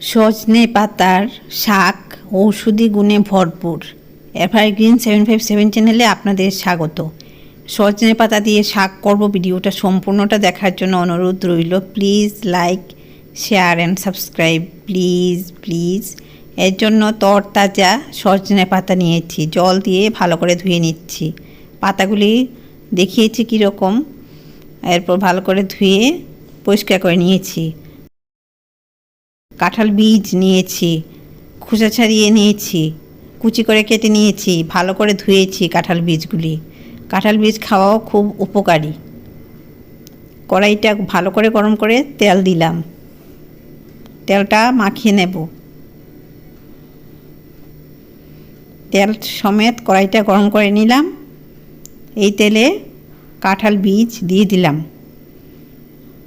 সজনে পাতার শাক, ঔষধি গুণে ভরপুর। এভারগ্রিন সেভেন ফাইভ সেভেন চ্যানেলে আপনাদের স্বাগত। সজনে পাতা দিয়ে শাক করব ভিডিওটা সম্পূর্ণটা দেখার জন্য অনুরোধ রইল। Please like, share and subscribe. Please please. এর জন্য তরতাজা সজনে পাতা নিয়েছি। জল দিয়ে ভালো করে ধুয়ে নিচ্ছি। পাতাগুলি দেখিয়েছি কীরকম? এরপর ভালো করে ধুয়ে পরিষ্কার করে নিয়েছি। কাঁঠাল বীজ নিয়েছি খোসা ছাড়িয়ে নিয়েছি, কুচি করে কেটে নিয়েছি, ভালো করে ধুয়েছি কাঁঠাল বীজগুলি। কাঁঠাল বীজ খাওয়াও খুব উপকারী। কড়াইটা ভালো করে গরম করে তেল দিলাম। তেলটা মাখিয়ে নেব। তেল সমেত কড়াইটা গরম করে নিলাম। এই তেলে কাঁঠাল বীজ দিয়ে দিলাম।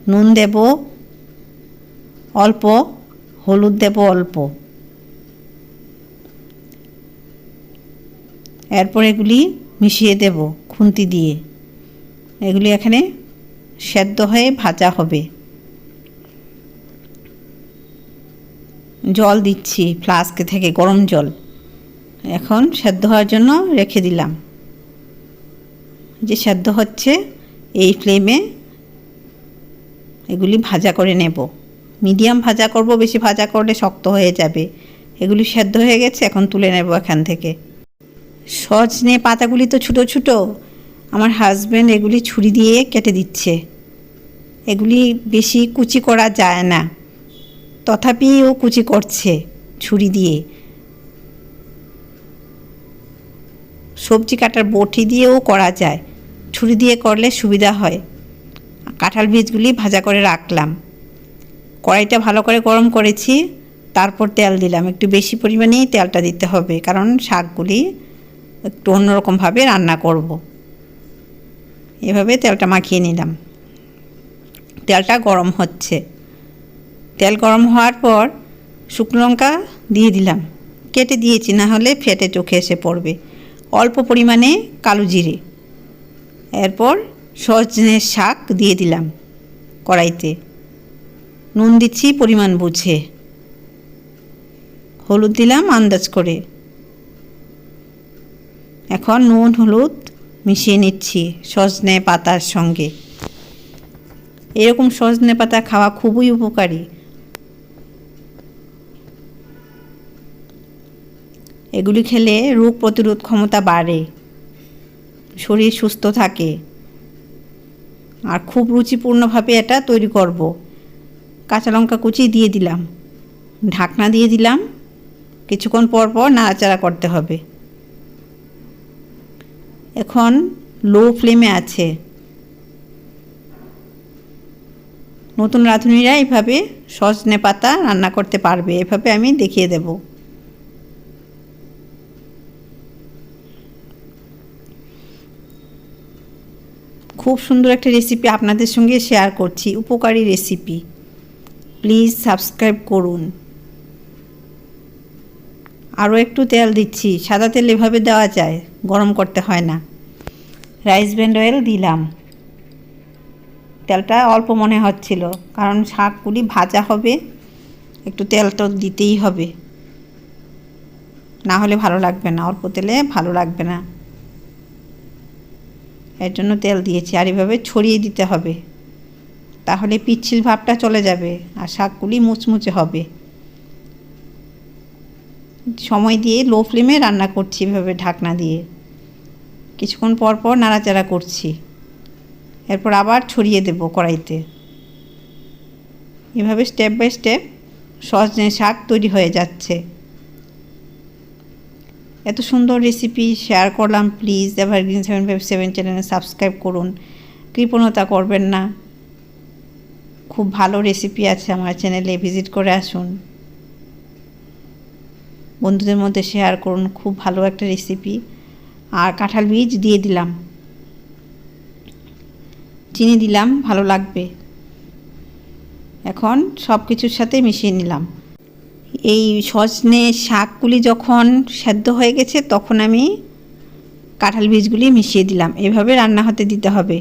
নুন দেব, অল্প হলুদ দেব অল্প। এরপর এগুলি মিশিয়ে দেব খুন্তি দিয়ে। এগুলি এখানে সেদ্ধ হয়ে ভাজা হবে। জল দিচ্ছি ফ্লাস্ক থেকে, গরম জল। এখন সেদ্ধ হওয়ার জন্য রেখে দিলাম। যে সেদ্ধ হচ্ছে, এই ফ্লেমে এগুলি ভাজা করে নেব। মিডিয়াম ভাজা করব, বেশি ভাজা করলে শক্ত হয়ে যাবে। এগুলি সেদ্ধ হয়ে গেছে, এখন তুলে নেব এখান থেকে। সজনে পাতাগুলি তো ছোটো ছোটো। আমার হাজব্যান্ড এগুলি ছুরি দিয়ে কেটে দিচ্ছে। এগুলি বেশি কুচি করা যায় না। তথাপি ও কুচি করছে ছুরি দিয়ে। সবজি কাটার বটি দিয়েও করা যায়। ছুরি দিয়ে করলে সুবিধা হয়। কাঁঠাল বীজগুলি ভাজা করে রাখলাম। কড়াইটা ভালো করে গরম করেছি, তারপর তেল দিলাম। একটু বেশি পরিমাণেই তেলটা দিতে হবে, কারণ শাকগুলি একটু অন্যরকমভাবে রান্না করব। এভাবে তেলটা মাখিয়ে নিলাম। তেলটা গরম হচ্ছে। তেল গরম হওয়ার পর শুকনো লঙ্কা দিয়ে দিলাম। কেটে দিয়েছি, না হলে ফেটে চোখে এসে পড়বে। অল্প পরিমাণে কালো জিরে। এরপর সজনের শাক দিয়ে দিলাম কড়াইতে। নুন দিচ্ছি পরিমাণ বুঝে। হলুদ দিলাম আন্দাজ করে। এখন নুন, হলুদ মিশিয়ে নিচ্ছি সজনে পাতার সঙ্গে। এরকম সজনে পাতা খাওয়া খুবই উপকারী। এগুলি খেলে রোগ প্রতিরোধ ক্ষমতা বাড়ে, শরীর সুস্থ থাকে। আর খুব রুচিপূর্ণভাবে এটা তৈরি করব। কাঁচা লঙ্কা কুচি দিয়ে দিলাম। ঢাকনা দিয়ে দিলাম। কিছুক্ষণ পর পর নাড়াচাড়া করতে হবে। এখন লো ফ্লেমে আছে। নতুন রাঁধুনিরা এইভাবে সজনে পাতা রান্না করতে পারবে। এভাবে আমি দেখিয়ে দেব। খুব সুন্দর একটা রেসিপি আপনাদের সঙ্গে শেয়ার করছি। উপকারী রেসিপি প্লিজ সাবস্ক্রাইব করুন। আরও একটু তেল দিচ্ছি। সাদা তেল এভাবে দেওয়া যায়, গরম করতে হয় না। রাইস ব্যান্ড অয়েল দিলাম। তেলটা অল্প মনে হচ্ছিল, কারণ শাকগুলি ভাজা হবে, একটু তেল তো দিতেই হবে। না হলে ভালো লাগবে না, অল্প তেলে ভালো লাগবে না। এর জন্য তেল দিয়েছি, আর এভাবে ছড়িয়ে দিতে হবে। তাহলে পিচ্ছিল ভাবটা চলে যাবে আর শাকগুলি মুচমুচে হবে। সময় দিয়ে লো ফ্লেমে রান্না করছি এভাবে ঢাকনা দিয়ে। কিছুক্ষণ পর পর নাড়াচাড়া করছি। এরপর আবার ছড়িয়ে দেব কড়াইতে। এভাবে স্টেপ বাই স্টেপ সজনে শাক তৈরি হয়ে যাচ্ছে। এত সুন্দর রেসিপি শেয়ার করলাম please evergreen seven five seven চ্যানেলে সাবস্ক্রাইব করুন। কৃপণতা করবেন না। খুব ভালো রেসিপি আছে আমার চ্যানেলে ভিজিট করে আসুন। বন্ধুদের মধ্যে শেয়ার করুন, খুব ভালো একটা রেসিপি আর কাঁঠাল বীজ দিয়ে দিলাম। চিনি দিলাম, ভালো লাগবে। এখন সব কিছুর সাথে মিশিয়ে নিলাম। এই সজনে শাকগুলি যখন সেদ্ধ হয়ে গেছে, তখন আমি কাঁঠাল বীজগুলি মিশিয়ে দিলাম। এভাবে রান্না হতে দিতে হবে।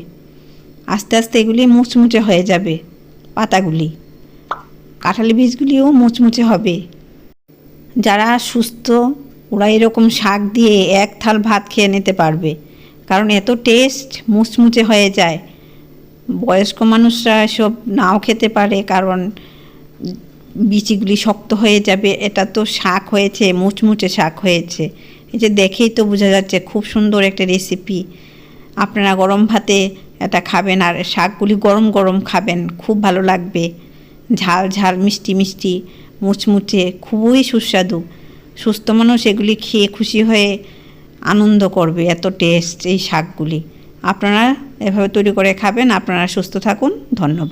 আস্তে আস্তে এগুলি মুচমুচে হয়ে যাবে। পাতাগুলি। কাঁঠালি বীজগুলিও মুচমুচে হবে। যারা সুস্থ, ওরা এরকম শাক দিয়ে এক থাল ভাত খেয়ে নিতে পারবে। কারণ এত টেস্ট মুচমুচে হয়ে যায়। বয়স্ক মানুষরা সব নাও খেতে পারে কারণ বিচিগুলি শক্ত হয়ে যাবে। এটা তো শাক হয়েছে, মুচমুচে শাক হয়েছে। এই যে দেখেই তো বোঝা যাচ্ছে, খুব সুন্দর একটা রেসিপি আপনারা গরম ভাতে এটা খাবেন আর শাকগুলি গরম গরম খাবেন, খুব ভালো লাগবে। ঝাল ঝাল, মিষ্টি মিষ্টি, মুচমুচে, খুবই সুস্বাদু। সুস্থ মানুষ এগুলি খেয়ে খুশি হয়ে আনন্দ করবে, এত টেস্ট এই শাকগুলি। আপনারা এভাবে তৈরি করে খাবেন, আপনারা সুস্থ থাকুন, ধন্যবাদ।